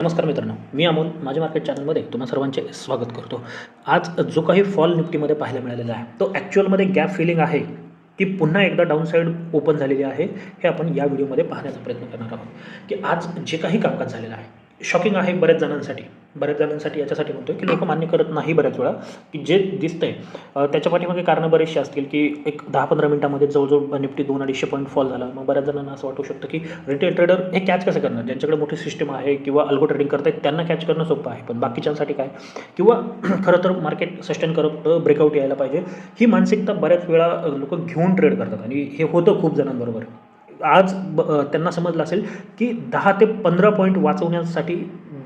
नमस्कार मित्रांनो मी अमोल माझ्या मार्केट चॅनलमध्ये तुम्हा सर्वांचे स्वागत करतो. आज जो काही फॉल निफ्टीमध्ये पाहायला मिळालेला आहे तो ॲक्च्युअलमध्ये गॅप फिलिंग आहे ती पुन्हा एकदा डाऊन साईड ओपन झालेली आहे हे आपण या व्हिडिओमध्ये पाहण्याचा प्रयत्न करणार आहोत. की आज जे काही कामकाज झालेलं आहे शॉकिंग आहे बऱ्याच जणांसाठी. बऱ्याच जणांसाठी याच्यासाठी म्हणतो की लोक मान्य करत नाही बऱ्याच वेळा की जे दिसतंय. अ, त्याच्या पाठीमागे कारणं बरेचशी असतील की एक दहा पंधरा मिनिटामध्ये जवळजवळ निफ्टी दोन अडीचशे पॉईंट फॉल झाला. मग बऱ्याच जणांना असं वाटू शकतं की रिटेल ट्रेडर हे कॅच कसं करणार? ज्यांच्याकडे मोठी सिस्टम आहे किंवा अल्गो ट्रेडिंग करतायत त्यांना कॅच करणं सोपं आहे. पण बाकीच्यांसाठी काय? किंवा खरं तर मार्केट सस्टेन करत ब्रेकआउट यायला पाहिजे. ही मानसिकता बऱ्याच वेळा लोक घेऊन ट्रेड करतात. आणि हे होतं खूप जणांबरोबर. आज ब त्यांना समजलं असेल की दहा ते पंधरा पॉईंट वाचवण्यासाठी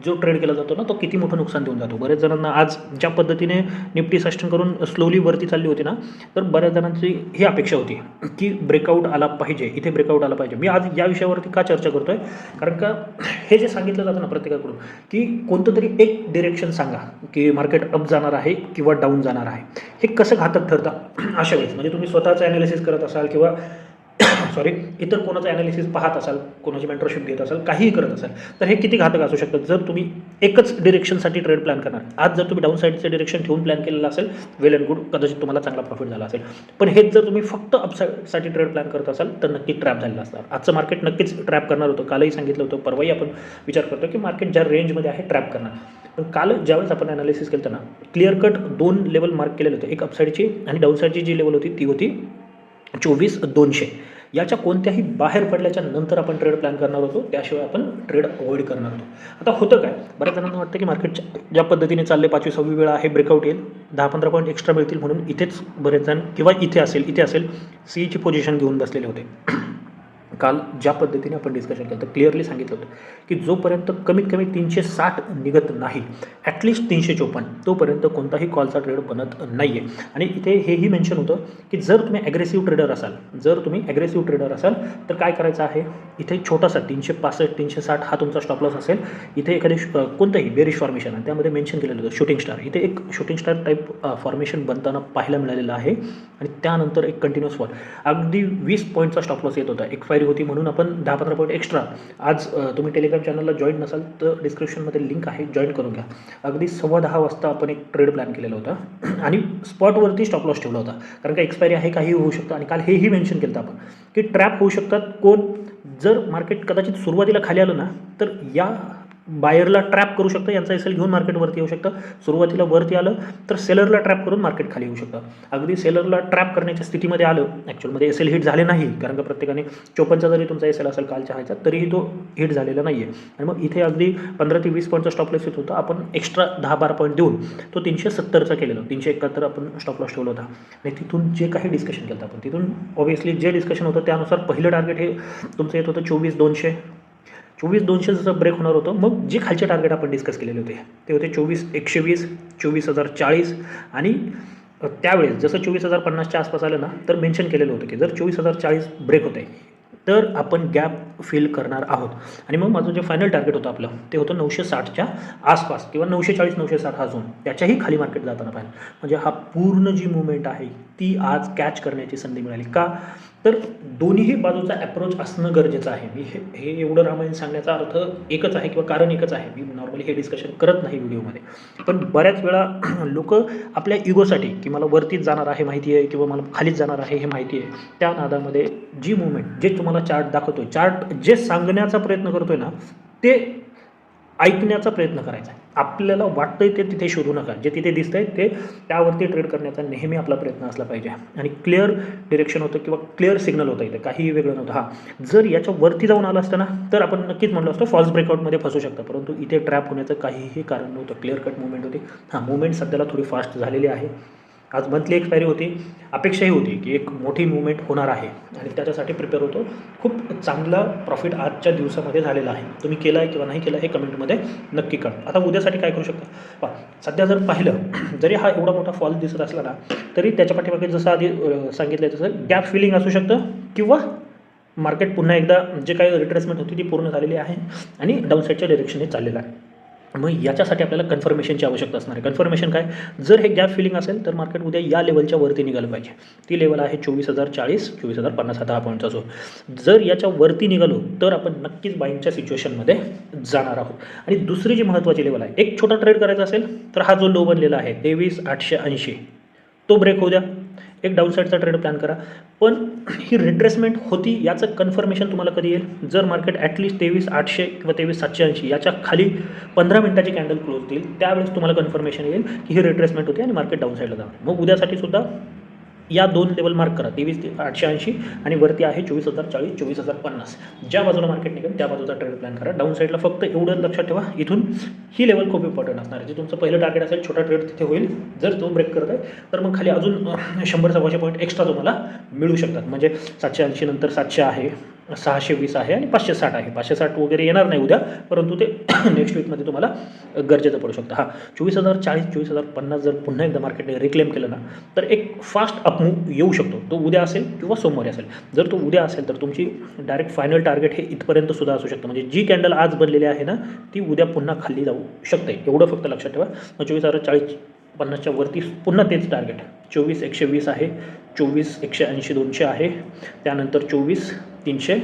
जो ट्रेड केला जातो ना तो किती मोठं नुकसान देऊन जातो. बऱ्याच जणांना आज ज्या पद्धतीने निफ्टी सस्टेन करून स्लोली वरती चालली होती ना तर बऱ्याच जणांची ही अपेक्षा होती की ब्रेकआउट आला पाहिजे इथे ब्रेकआउट आला पाहिजे. मी आज या विषयावरती का चर्चा करतो आहे कारण का हे जे सांगितलं जातं ना प्रत्येकाकडून की कोणतं तरी एक डिरेक्शन सांगा की मार्केट अप जाणार आहे किंवा डाऊन जाणार आहे. हे कसं घातक ठरतं? अशा वेळेस. म्हणजे तुम्ही स्वतःचं ॲनालिसिस करत असाल किंवा सॉरी इतर कोणाचं ॲनालिसिस पाहत असाल कोणाची मेंटरशिप घेत असाल काहीही करत असाल तर हे किती घातक असू शकतं? जर तुम्ही एकच डिरेक्शनसाठी ट्रेड प्लॅन करणार आज जर तुम्ही डाऊन साईडचं डिरेक्शन ठेवून प्लॅन केलेलं असेल वेल अँड गुड कदाचित तुम्हाला चांगला प्रॉफिट झाला असेल. पण हेच जर तुम्ही फक्त अपसाईडसाठी ट्रेड प्लॅन करत असाल तर नक्की ट्रॅप झालेलं असणार. आजचं मार्केट नक्कीच ट्रॅप करणार होतं. कालही सांगितलं होतं परवाही आपण विचार करतो की मार्केट ज्या रेंजमध्ये आहे ट्रॅप करणार. पण काल ज्यावेळेस आपण ॲनालिसिस केलं ना क्लिअर कट दोन लेवल मार्क केलेलं होतं. एक अपसाईडची आणि डाऊन साईडची जी लेवल होती ती होती चोवीस दोनशे. याच्या कोणत्याही बाहेर पडल्याच्या नंतर आपण ट्रेड प्लॅन करणार होतो त्याशिवाय आपण ट्रेड अवॉइड करणार होतो. आता होतं काय? बऱ्याच जणांना वाटतं की मार्केट ज्या पद्धतीने चालले पाचवी सहावी वेळा आहे ब्रेकआउट येईल. दहा पंधरा पॉईंट एक्स्ट्रा मिळतील म्हणून इथेच बरेच जण किंवा इथे असेल इथे असेल सीईची पोझिशन घेऊन बसलेले होते. काल ज्या पद्धतीने आपण डिस्कशन केलं तर क्लिअरली सांगितलं होतं की जोपर्यंत कमीत कमी तीनशे साठ निघत नाही ॲटलिस्ट तीनशे चोपन्न तोपर्यंत कोणताही कॉलचा ट्रेड बनत नाही आहे आणि इथे हेही मेन्शन होतं की जर तुम्ही ॲग्रेसिव्ह ट्रेडर असाल जर तुम्ही ॲग्रेसिव्ह ट्रेडर असाल तर काय करायचं आहे? इथे छोटासा तीनशे पासष्ट तीनशे साठ हा तुमचा स्टॉप लॉस असेल. इथे एखादी कोणतंही बेरिश फॉर्मेशन आहे त्यामध्ये मेन्शन केलेलं होतं शूटिंग स्टार इथे एक शूटिंग स्टार टाईप फॉर्मेशन बनताना पाहायला मिळालेलं आहे. आणि त्यानंतर एक कंटिन्युअस फॉल अगदी वीस पॉईंटचा स्टॉप लॉस येत होता. एक्सपायरी होती म्हणून आपण दहा पंधरा पॉईंट एक्स्ट्रा आज तुम्ही टेलिग्राम चॅनलला जॉईन नसाल तर डिस्क्रिप्शनमध्ये लिंक आहे जॉईन करून घ्या. अगदी सव्वा दहा वाजता आपण एक ट्रेड प्लॅन केलेला होता. आणि स्पॉटवरती स्टॉप लॉस ठेवला होता. कारण का एक्सपायरी आहे काही होऊ शकतं. आणि काल हेही मेन्शन केलं होतं आपण की ट्रॅप होऊ शकतात. कोण? जर मार्केट कदाचित सुरुवातीला खाली आलं ना तर या बायरला ट्रॅप करू शकतं यांचा एस एल घेऊन मार्केटवरती येऊ शकतं. सुरुवातीला वरती आलं तर सेलरला ट्रॅप करून मार्केट खाली येऊ शकतं. अगदी सेलरला ट्रॅप करण्याच्या स्थितीमध्ये आलं ॲक्च्युअलमध्ये एस एल हिट झाले नाही कारण का प्रत्येकाने चोपनचा जरी तुमचा एस एल असेल कालच्या हायचा तरीही तो हिट झालेला नाही आहे आणि मग इथे अगदी पंधरा ते वीस पॉईंटचा स्टॉप लॉस येत होता. आपण एक्स्ट्रा दहा बारा पॉईंट देऊन तो तीनशे सत्तरचा केलेला तीनशे एकाहत्तर आपण स्टॉप लॉस ठेवला होता. आणि तिथून जे काही डिस्कशन केलं आपण तिथून ऑब्व्हियसली जे डिस्कशन होतं त्यानुसार पहिलं टार्गेट हे तुमचं येत होतं चोवीस दोनशे. चोवीस दोनशे जसं ब्रेक होणार होतं मग जे खालचे टार्गेट आपण डिस्कस केलेले होते ते होते चोवीस एकशे वीस चोवीस हजार चाळीस आणि त्यावेळेस जसं चोवीस हजार पन्नासच्या आसपास आलं ना तर मेन्शन केलेलं होतं की जर चोवीस हजार चाळीस ब्रेक होते तर आपण गॅप फिल करणार आहोत. आणि मग माझं जे फायनल टार्गेट होतं आपलं ते होतं नऊशे साठच्या आसपास किंवा नऊशे चाळीस नऊशे साठ हा झोन त्याच्याही खाली मार्केट जाताना पाहिजे म्हणजे हा पूर्ण जी मुवमेंट आहे ती आज कॅच करण्याची संधी मिळाली. का? तर दोन्हीही बाजूचा अप्रोच असणं गरजेचं आहे. मी हे हे एवढं रामायण सांगण्याचा अर्थ एकच आहे किंवा कारण एकच आहे. मी नॉर्मली हे डिस्कशन करत नाही व्हिडिओमध्ये पण बऱ्याच वेळा लोक आपल्या इगोसाठी की मला वरतीच जाणार आहे माहिती आहे किंवा मला खालीच जाणार आहे हे माहिती आहे. त्या नादामध्ये जी मुवमेंट जे तुम्हाला चार्ट दाखवतो चार्ट जे सांगण्याचा प्रयत्न करतोय ना ते ऐकण्याचा प्रयत्न करायचा आहे. आपल्याला वाटतंय ते तिथे शोधू नका. जे तिथे दिसतंय ते त्यावरती ट्रेड करण्याचा नेहमी आपला प्रयत्न असला पाहिजे. आणि क्लिअर डिरेक्शन होतं किंवा क्लिअर सिग्नल होतं इथे. काहीही वेगळं नव्हतं. हां. जर याच्या वरती जाऊन आलं असतं ना तर आपण नक्कीच म्हणलो असतो फॉल्स ब्रेकआउटमध्ये फसू शकतं. परंतु इथे ट्रॅप होण्याचं काहीही कारण नव्हतं. क्लिअर कट मुवमेंट होती. हां मुवमेंट सध्याला थोडी फास्ट झालेली आहे. आज मंथली एक्सपायरी होती. अपेक्षाही होती की एक मोठी मुवमेंट होणार आहे. आणि त्याच्यासाठी प्रिपेअर होतो. खूप चांगला प्रॉफिट आजच्या दिवसामध्ये झालेला आहे. तुम्ही केला आहे किंवा नाही केला हे कमेंटमध्ये नक्की कळा आता उद्यासाठी काय करू शकता? पहा सध्या जर पाहिलं जरी हा एवढा मोठा फॉल दिसत असला ना तरी त्याच्या पाठीमागे जसं आधी सांगितलं सांगितलं तसं गॅप फिलिंग असू शकतं किंवा मार्केट पुन्हा एकदा जे काही रिट्रेसमेंट होती ती पूर्ण झालेली आहे आणि डाऊनसाईडच्या डिरेक्शनने चाललेलं आहे. मग याच्यासाठी आपल्याला कन्फर्मेशनची आवश्यकता असणार आहे. कन्फर्मेशन काय? जर हे गॅप फिलिंग असेल तर मार्केट उद्या या लेवलच्या वरती निघालं पाहिजे. ती लेवल आहे चोवीस हजार चाळीस चोवीस हजार पन्नास हा दहा पॉईंटचा जो जर याच्या वरती निघालो तर आपण नक्कीच बाईंगच्या सिच्युएशनमध्ये जाणार आहोत. आणि दुसरी जी महत्त्वाची लेवल आहे एक छोटा ट्रेड करायचा असेल तर हा जो लो बनलेला आहे तेवीस आठशे ऐंशी. तो ब्रेक होऊ द्या. एक डाऊन साईडचा ट्रेड प्लॅन करा. पण ही रिट्रेसमेंट होती याचं कन्फर्मेशन तुम्हाला कधी येईल? जर मार्केट ॲटलीस्ट तेवीस आठशे किंवा तेवीस सातशे ऐंशी याच्या खाली पंधरा मिनिटाची कॅन्डल क्लोज देईल त्यावेळेस तुम्हाला कन्फर्मेशन येईल की ही रिट्रेसमेंट होती आणि मार्केट डाऊन साईडला जाणार मग उद्यासाठी सुद्धा या दोन लेवल मार्क करा. तेवीस ते आठशे ऐंशी आणि वरती आहे चोवीस हजार चाळीस चोवीस हजार पन्नास. ज्या बाजूला मार्केट निघेल त्या बाजूचा ट्रेड प्लॅन करा. डाऊन साईडला फक्त एवढं लक्षात ठेवा. इथून ही लेवल खूप इम्पॉर्टंट असणार आहे. जे तुमचं पहिलं टार्गेट असेल छोटा ट्रेड तिथे होईल. जर तो ब्रेक करत आहे तर मग खाली अजून शंभर सव्वाशे पॉईंट एक्स्ट्रा तुम्हाला मिळू शकतात. म्हणजे सातशे ऐंशी नंतर सातशे आहे. सहाशे वीस आहे आणि पाचशे साठ आहे. पाचशे साठ वगैरे येणार नाही उद्या परंतु ते नेक्स्ट वीकमध्ये तुम्हाला गरजेचं पडू शकतं. हां चोवीस हजार चाळीस चोवीस हजार पन्नास जर पुन्हा एकदा मार्केटने रिक्लेम केलं ना तर एक फास्ट अपमूव येऊ शकतो. तो उद्या असेल किंवा सोमवारी असेल. जर तो उद्या असेल तर तुमची डायरेक्ट फायनल टार्गेट हे इथपर्यंत सुद्धा असू शकतं. म्हणजे जी कॅन्डल आज बनलेली आहे ना ती उद्या पुन्हा खाली जाऊ शकते. एवढं फक्त लक्षात ठेवा. मग चोवीस हजार चाळीस पन्नासच्या वरती पुन्हा तेच टार्गेट चोवीस एकशे वीस आहे चोवीस एकशे ऐंशी दोनशे आहे. त्यानंतर चोवीस तीनशे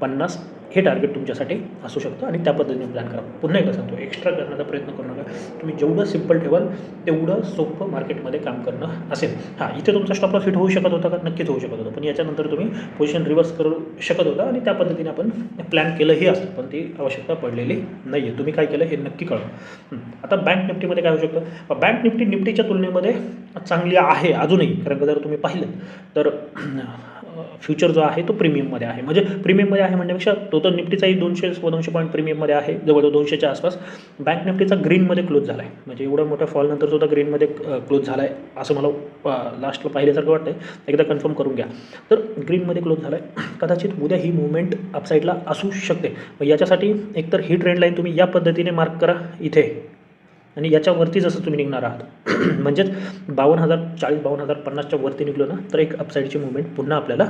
पन्नास हे टार्गेट तुमच्यासाठी असू शकतं आणि त्या पद्धतीने प्लॅन करा. पुन्हा एकदा सांगतो एक्स्ट्रा करण्याचा प्रयत्न करू नका. तुम्ही जेवढं सिंपल ठेवाल तेवढं सोपं मार्केटमध्ये काम करणं असेल. हां इथे तुमचा स्टॉप लॉस फिट होऊ शकत होता का? नक्कीच होऊ शकत होता. पण याच्यानंतर तुम्ही पोझिशन रिव्हर्स करू शकत होता आणि त्या पद्धतीने आपण प्लॅन केलंही असतं. पण ती आवश्यकता पडलेली नाही आहे तुम्ही काय केलं हे नक्की कळवा. आता बँक निफ्टीमध्ये काय होऊ शकतं? बँक निफ्टी निफ्टीच्या तुलनेमध्ये चांगली आहे अजूनही. कारण का जर तुम्ही पाहिलं तर फ्युचर जो आहे तो प्रीमियममध्ये आहे. म्हणजे प्रीमियममध्ये आहे म्हणण्यापेक्षा तो तर निफ्टीचाही दोनशे दोनशे पॉईंट प्रीमियममध्ये आहे जवळजवळ दोनशेच्या आसपास. बँक निफ्टीचा ग्रीनमध्ये क्लोज झाला आहे म्हणजे एवढा मोठ्या फॉलनंतर सुद्धा ग्रीनमध्ये क्लोज झाला आहे असं मला लास्टला पाहिल्यासारखं वाटतं आहे एकदा कन्फर्म करून घ्या. तर ग्रीनमध्ये क्लोज झाला आहे कदाचित उद्या ही मुवमेंट अपसाईडला असू शकते. मग याच्यासाठी एकतर ही ट्रेंड लाईन तुम्ही या पद्धतीने मार्क करा. इथे आणि याच्यावरती जसं तुम्ही निघणार आहात. म्हणजेच बावन्न हजार चाळीस बावन्न हजार पन्नासच्या वरती निघलो ना तर एक अपसाईडची मुवमेंट पुन्हा आपल्याला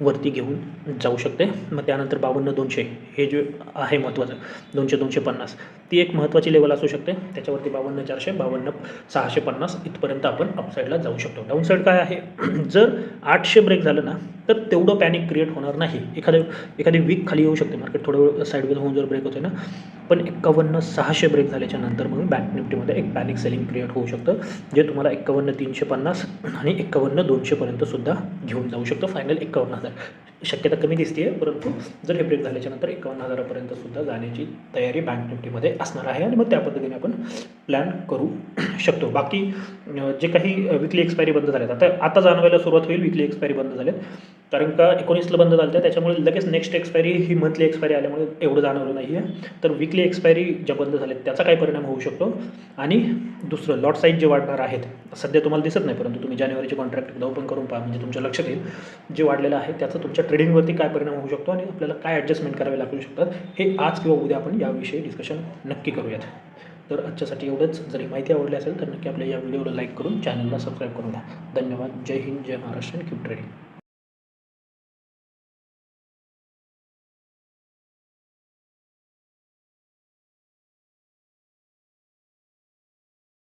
वरती घेऊन जाऊ शकते. मग त्यानंतर बावन्न दोनशे हे जे आहे महत्त्वाचं दोनशे दोनशे पन्नास ती एक महत्त्वाची लेवल असू शकते. त्याच्यावरती बावन्न चारशे बावन्न सहाशे पन्नास इथपर्यंत आपण अपसाईडला जाऊ शकतो. डाऊनसाईड काय आहे? जर आठशे ब्रेक झालं ना तर तेवढं पॅनिक क्रिएट होणार नाही. एखाद्या एखादी वीक खाली येऊ शकते मार्केट थोडं वेळ साईडवेज होऊन जर ब्रेक होते ना पण एक्कावन्न सहाशे ब्रेक झाल्याच्यानंतर मग बँक निफ्टीमध्ये एक पॅनिक सेलिंग क्रिएट होऊ शकतं जे तुम्हाला एक्कावन्न तीनशे पन्नास आणि एक्कावन्न दोनशेपर्यंत सुद्धा घेऊन जाऊ शकतं. फायनल एक्कावन्न हजार. शक्यता कमी दिसते आहे परंतु जर हे ब्रेक झाल्याच्यानंतर एकावन्न हजारापर्यंत सुद्धा जाण्याची तयारी बँक निफ्टीमध्ये असणार आहे आणि मग त्या पद्धतीने आपण प्लॅन करू शकतो. बाकी जे काही विकली एक्सपायरी बंद झाल्यात आता आता जाणवायला सुरुवात होईल विकली एक्सपायरी बंद झाल्यात कारण का एकोणीसला बंद झालं होतं त्याच्यामुळे लगेच नेक्स्ट एक्सपायरी ही मंथली एक्सपायरी आल्यामुळे एवढं जाणवलं नाही आहे तर विकली एक्सपायरी ज्या बंद झाल्या त्याचा काय परिणाम होऊ शकतो? आणि दुसरं लॉट साईज जे वाढणार आहेत सध्या तुम्हाला दिसत नाही परंतु तुम्ही जानेवारीचे कॉन्ट्रॅक्ट एकदा ओपन करून पहा म्हणजे तुमच्या लक्षात येईल. जे वाढलेलं आहे त्याचा तुमच्या ट्रेडिंगवरती काय परिणाम होऊ शकतो आणि आपल्याला काय ॲडजस्टमेंट करावे लागू शकतात हे आज किंवा उद्या आपण याविषयी डिस्कशन नक्की करूयात. तर आजच्यासाठी एवढंच. जर ही माहिती आवडली असेल तर नक्की आपल्या या व्हिडिओला लाईक करून चॅनलला सबस्क्राईब करून द्या धन्यवाद. जय हिंद जय महाराष्ट्र क्यू ट्रेडिंग